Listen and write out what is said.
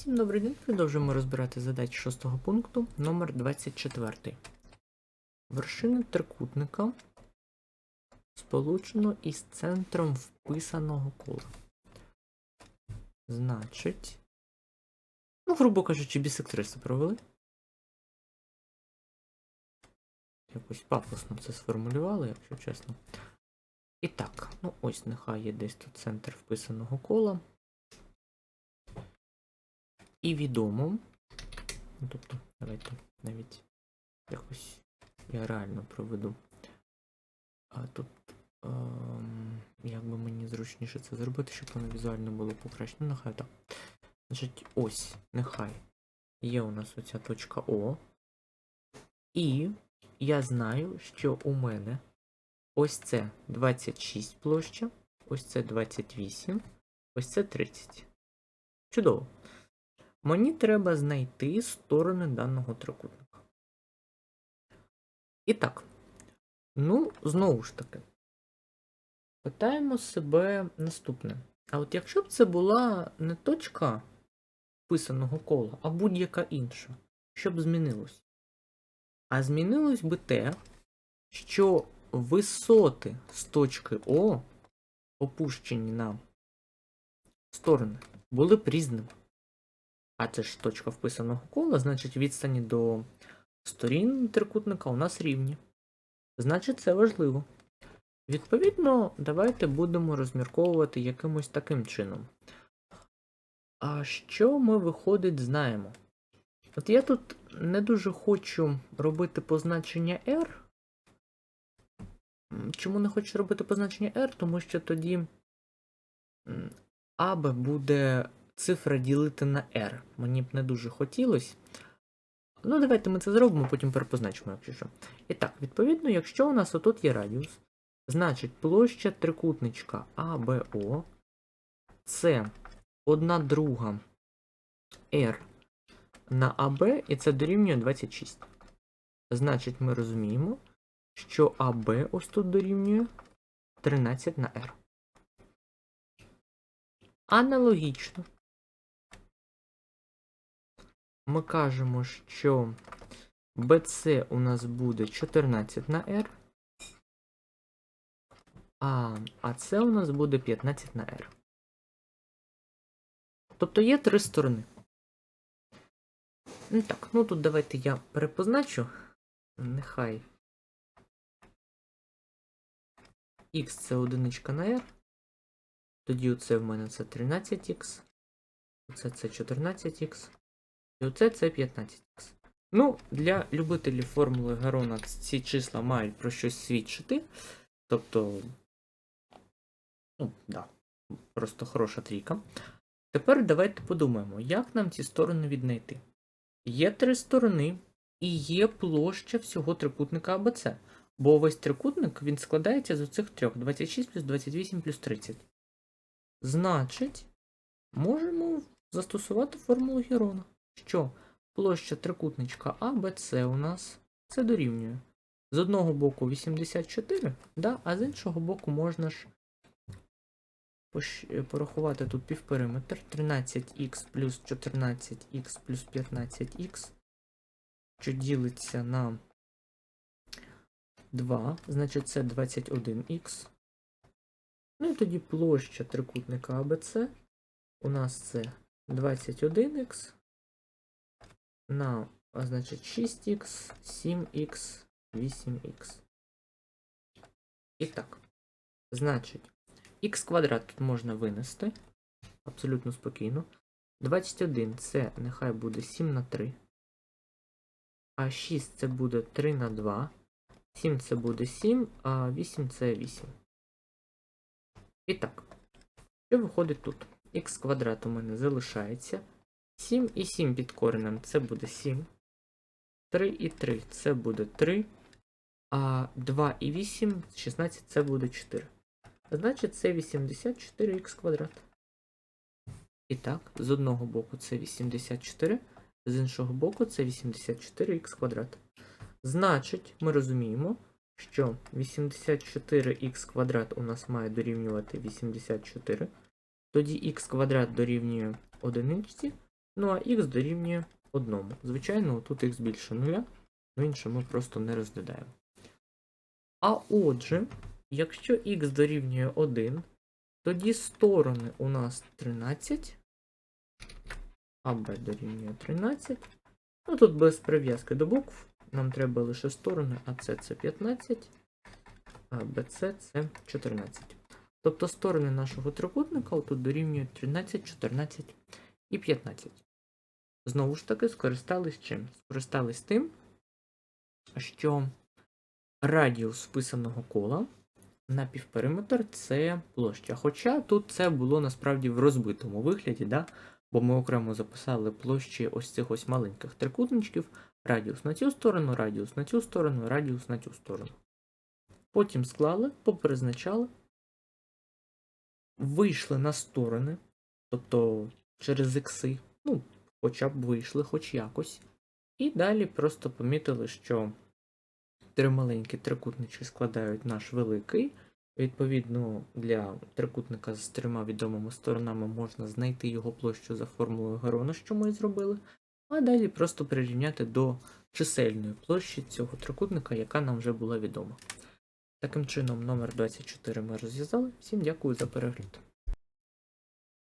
Всім добрий день. Продовжуємо розбирати задачі шостого пункту номер 24. Вершина трикутника сполучено із центром вписаного кола. Значить. Ну, грубо кажучи, бісектриси провели. Якось пафосно це сформулювали, якщо чесно. І так, ну ось нехай є десь тут центр вписаного кола. І відомо. Ну, тобто, давайте навіть якось я реально проведу. А тут ем, як би мені зручніше це зробити, щоб воно візуально було покращено. Ну, нехай так. Значить, ось, нехай є у нас оця точка О. І я знаю, що у мене ось це 26 площа, ось це 28, ось це 30. Чудово. Мені треба знайти сторони даного трикутника. І так. Ну, знову ж таки, питаємо себе наступне. А от якщо б це була не точка вписаного кола, а будь-яка інша, що б змінилось? А змінилось би те, що висоти з точки О, опущені на сторони, були б різними. А це ж точка вписаного кола, значить відстані до сторін трикутника у нас рівні. Значить, це важливо. Відповідно, давайте будемо розмірковувати якимось таким чином. А що ми, виходить, знаємо? От я тут не дуже хочу робити позначення R. Чому не хочу робити позначення R? Тому що тоді АБ буде цифра ділити на R. Мені б не дуже хотілося. Ну, давайте ми це зробимо, потім перепозначимо, якщо що. І так, відповідно, якщо у нас отут є радіус, значить площа трикутничка АБО це 1 друга R на АБ, і це дорівнює 26. Значить, ми розуміємо, що АБ ось тут дорівнює 13 на R. Аналогічно. Ми кажемо, що BC у нас буде 14 на R, а АЦ у нас буде 15 на R. Тобто є три сторони. Ну Так, ну тут давайте я перепозначу. Нехай X це одиничка на R. Тоді оце в мене це 13х. Оце це 14х. І оце це 15х. Ну, для любителів формули Гарона ці числа мають про щось свідчити. Тобто. Ну, да. Просто хороша трійка. Тепер давайте подумаємо, як нам ці сторони віднайти. Є три сторони, і є площа всього трикутника АБЦ. Бо весь трикутник він складається з оцих трьох: 26 плюс 28 плюс 30. Значить, можемо застосувати формулу Герона, що? Площа трикутничка АБЦ у нас. Це дорівнює. З одного боку 84, да, а з іншого боку можна ж порахувати тут півпериметр. 13х плюс 14х плюс 15х, що ділиться на 2, значить це 21х. Ну і тоді площа трикутника АБЦ у нас це 21х на, а значить 6х, 7х, 8х. І так. Значить, х квадрат тут можна винести. Абсолютно спокійно. 21 це нехай буде 7 на 3. А 6 це буде 3 на 2. 7 це буде 7, а 8 це 8. І так, що виходить тут? х квадрат у мене залишається. 7 і 7 під коренем це буде 7. 3 і 3 це буде 3. А 2 і 8, 16 це буде 4. Значить, це 84х квадрат. І так, з одного боку це 84, з іншого боку це 84х квадрат. Значить, ми розуміємо, що 84х квадрат у нас має дорівнювати 84. Тоді х квадрат дорівнює одиниці. Ну а х дорівнює 1. Звичайно, тут х більше нуля, ну інше ми просто не розглядаємо. А отже, якщо х дорівнює 1, тоді сторони у нас 13, а b дорівнює 13. Ну тут без прив'язки до букв. Нам треба лише сторони, а це це 15, а BC це 14. Тобто сторони нашого трикутника отут дорівнюють 13, 14 і 15. Знову ж таки, скористались чим? Скористались тим, що радіус вписаного кола на півпериметр це площа. Хоча тут це було насправді в розбитому вигляді, да? бо ми окремо записали площі ось цих ось маленьких трикутничків, радіус на цю сторону, радіус на цю сторону, радіус на цю сторону. Потім склали, попризначали, вийшли на сторони, тобто через ікси, ну, хоча б вийшли, хоч якось. І далі просто помітили, що три маленькі трикутнички складають наш великий. Відповідно, для трикутника з трьома відомими сторонами можна знайти його площу за формулою Гарона, що ми і зробили, а далі просто прирівняти до чисельної площі цього трикутника, яка нам вже була відома. Таким чином, номер 24 ми розв'язали. Всім дякую за перегляд.